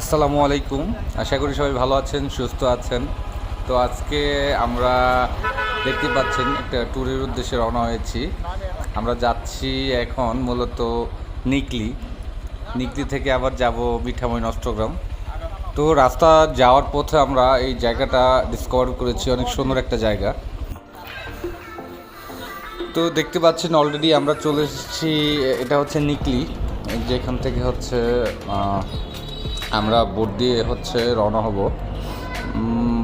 আসসালামু আলাইকুম। আশা করি সবাই ভালো আছেন, সুস্থ আছেন। তো আজকে আমরা দেখতে পাচ্ছেন একটা ট্যুরের উদ্দেশ্যে রওনা হয়েছি। আমরা যাচ্ছি এখন মূলত নিকলি। নিকলি থেকে আবার যাব মিঠামই নষ্টগ্রাম। তো রাস্তা যাওয়ার পথে আমরা এই জায়গাটা ডিসকভার করেছি, অনেক সুন্দর একটা জায়গা। তো দেখতে পাচ্ছেন অলরেডি আমরা চলে এসেছি, এটা হচ্ছে নিকলি, যেখান থেকে হচ্ছে আমরা বোট দিয়ে হচ্ছে রওনা হব।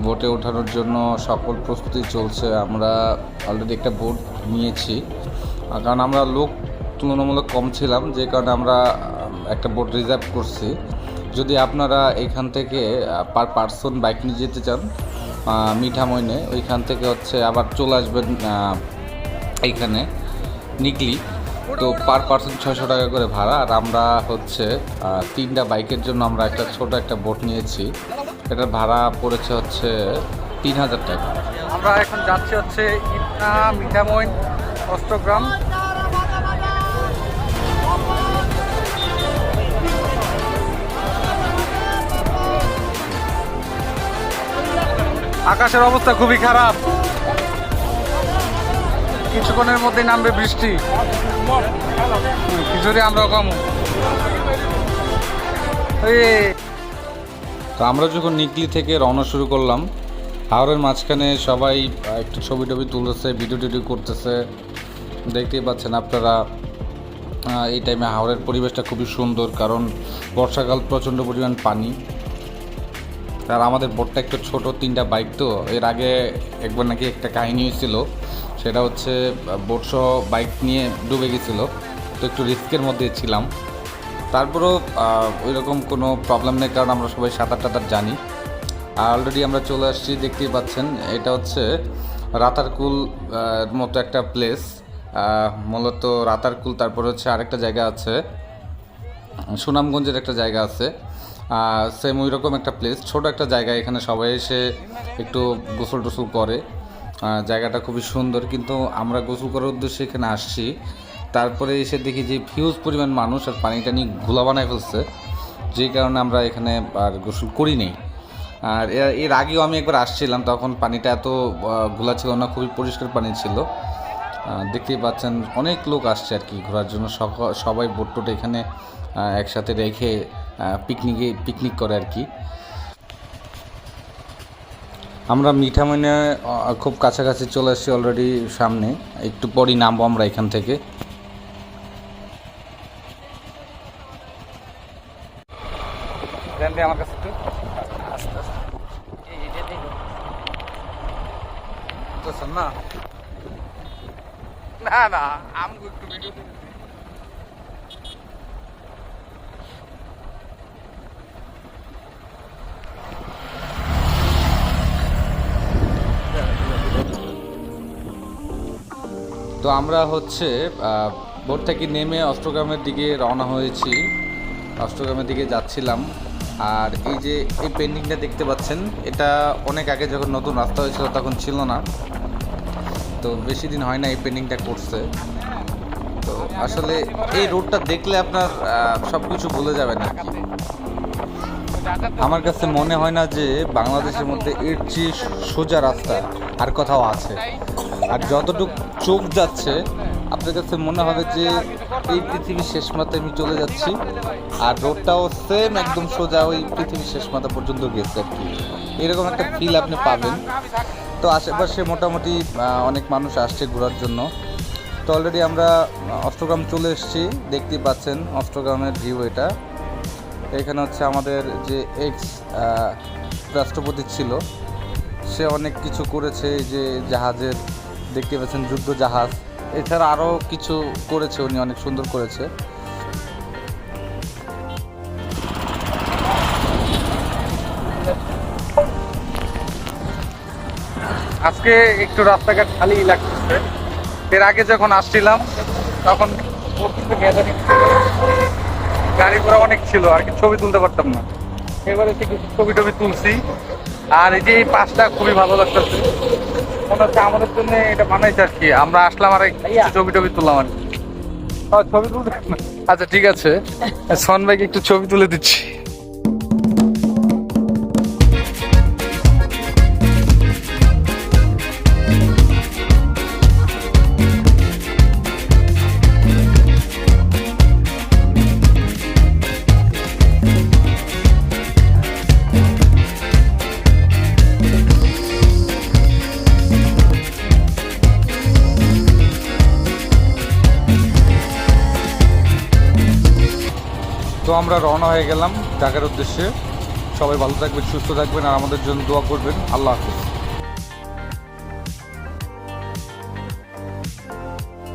বোটে ওঠানোর জন্য সকল প্রস্তুতি চলছে। আমরা অলরেডি একটা বোট নিয়েছি। কারণ আমরা লোক তুলনামূলক কম ছিলাম, যে কারণে আমরা একটা বোট রিজার্ভ করছি। যদি আপনারা এখান থেকে পার পার্সন বাইক নিয়ে যেতে চান মিঠামইনে ওইখান থেকে হচ্ছে আবার চলে আসবেন এইখানে, নিকলি। তো পার পার্সন ছয়শো টাকা করে ভাড়া। আর আমরা হচ্ছে তিনটা বাইকের জন্য আমরা একটা ছোট একটা বোট নিয়েছি। এটার ভাড়া পড়েছে হচ্ছে তিন হাজার টাকা। আমরা এখন যাচ্ছি হচ্ছে মিঠামইন অষ্টগ্রাম। আকাশের অবস্থা খুবই খারাপ। কিছুক্ষণের মধ্যে নামবে বৃষ্টি। কিছুরে আমরা কম তো আমরা যখন নিকলি থেকে রওনা শুরু করলাম হাওড়ের মাঝখানে সবাই একটু ছবি টবি তুলতেছে, ভিডিও টিডিও করতেছে। দেখতেই পাচ্ছেন আপনারা এই টাইমে হাওড়ের পরিবেশটা খুবই সুন্দর, কারণ বর্ষাকাল প্রচণ্ড পরিমাণ পানি। আর আমাদের বোটটা একটু ছোট, তিনটা বাইক তো। এর আগে একবার নাকি একটা কাহিনী হয়েছিল, সেটা হচ্ছে, বোট সহ বাইক নিয়ে ডুবে গেছিল, তো একটু রিস্কের মধ্যে ছিলাম। তারপরেও ওই রকম কোনো প্রবলেম নেই, কারণ আমরা সবাই সাঁতার টাতার জানি। আর অলরেডি আমরা চলে আসছি, দেখতেই পাচ্ছেন, এটা হচ্ছে রাতারকুল মতো একটা প্লেস মূলত রাতারকুল, তারপর হচ্ছে আরেকটা জায়গা আছে, সুনামগঞ্জের একটা জায়গা আছে। সেম ওই রকম একটা প্লেস ছোট একটা জায়গা এখানে সবাই এসে একটু গোসল টোসল করে। জায়গাটা খুবই সুন্দর, কিন্তু আমরা গোসল করার উদ্দেশ্যে এখানে আসছি। তারপরে এসে দেখি যে হিউজ পরিমাণ মানুষ আর পানি টানি ঘোলা বানায় ফেলছে, যে কারণে আমরা এখানে আর গোসল করি নেই। আর এর- আগেও আমি একবার আসছিলাম, তখন পানিটা এত ঘোলা ছিল না, খুবই পরিষ্কার পানি ছিল। দেখতেই পাচ্ছেন অনেক লোক আসছে আর কি ঘোরার জন্য। সবাই বোট টোট এখানে একসাথে রেখে পিকনিকে পিকনিক করে আর কি। আমরা মিঠামইনে খুব কাছাকাছি চলে আসছি অলরেডি সামনে। একটু পরই নামবো আমরা এখান থেকে। আমার কাছে একটু। না? না না আমি একটু ভিডিও তো আমরা হচ্ছে বোট থেকে নেমে অষ্টগ্রামের দিকে রওনা হয়েছি। অষ্টগ্রামের দিকে যাচ্ছিলাম। আর এই যে, এই পেন্টিংটা দেখতে পাচ্ছেন, এটা অনেক আগে যখন নতুন রাস্তা হয়েছিল তখন ছিল না। তো বেশি দিন হয় না এই পেন্টিংটা করছে তো আসলে এই রোডটা দেখলে আপনার সব কিছু ভুলে যাবেন আর কি। আমার কাছে মনে হয় না যে বাংলাদেশের মধ্যে এর চেয়ে সোজা রাস্তা আর কোথাও আছে। আর যতটুকু চোখ যাচ্ছে। আপনার কাছে মনে হবে যে এই পৃথিবীর শেষ মাথায় আমি চলে যাচ্ছি। আর রোডটাও সেম একদম সোজা ওই পৃথিবীর শেষ মাথা পর্যন্ত গেছে আর কি। এরকম একটা ফিল আপনি পাবেন। তো আশেপাশে মোটামুটি অনেক মানুষ আসছে ঘোরার জন্য। তো অলরেডি আমরা অষ্টগ্রাম চলে এসেছি। দেখতেই পাচ্ছেন অষ্টগ্রামের ভিউ এটা। এখানে হচ্ছে আমাদের যে এক্স রাষ্ট্রপতি ছিল। সে অনেক কিছু করেছে যে জাহাজের দেখতে পাচ্ছেন যুদ্ধ জাহাজ। এছাড়া আরও কিছু করেছে উনি, অনেক সুন্দর করেছে। আজকে একটু রাস্তাঘাট খালি লাগতেছে। এর আগে যখন আসছিলাম, তখন গাড়ি ঘোড়া অনেক ছিল, আর কি ছবি তুলতে পারতাম না। এবারে কিছু ছবি টবি তুলছি, আর এই যে এই পাশটা খুবই ভালো লাগতেছে। মনে হচ্ছে আমাদের জন্য এটা বানাইছে আর কি। আমরা আসলাম আর ছবি টবি তুললাম আর কি। ছবি তুলতে আচ্ছা ঠিক আছে। সন ভাইকে একটু ছবি তুলে দিচ্ছি। আমরা রওনা হয়ে গেলাম ঢাকার উদ্দেশ্যে। সবাই ভালো থাকবেন, সুস্থ থাকবেন আর আমাদের জন্য দোয়া করবেন। আল্লাহ হাফিজ।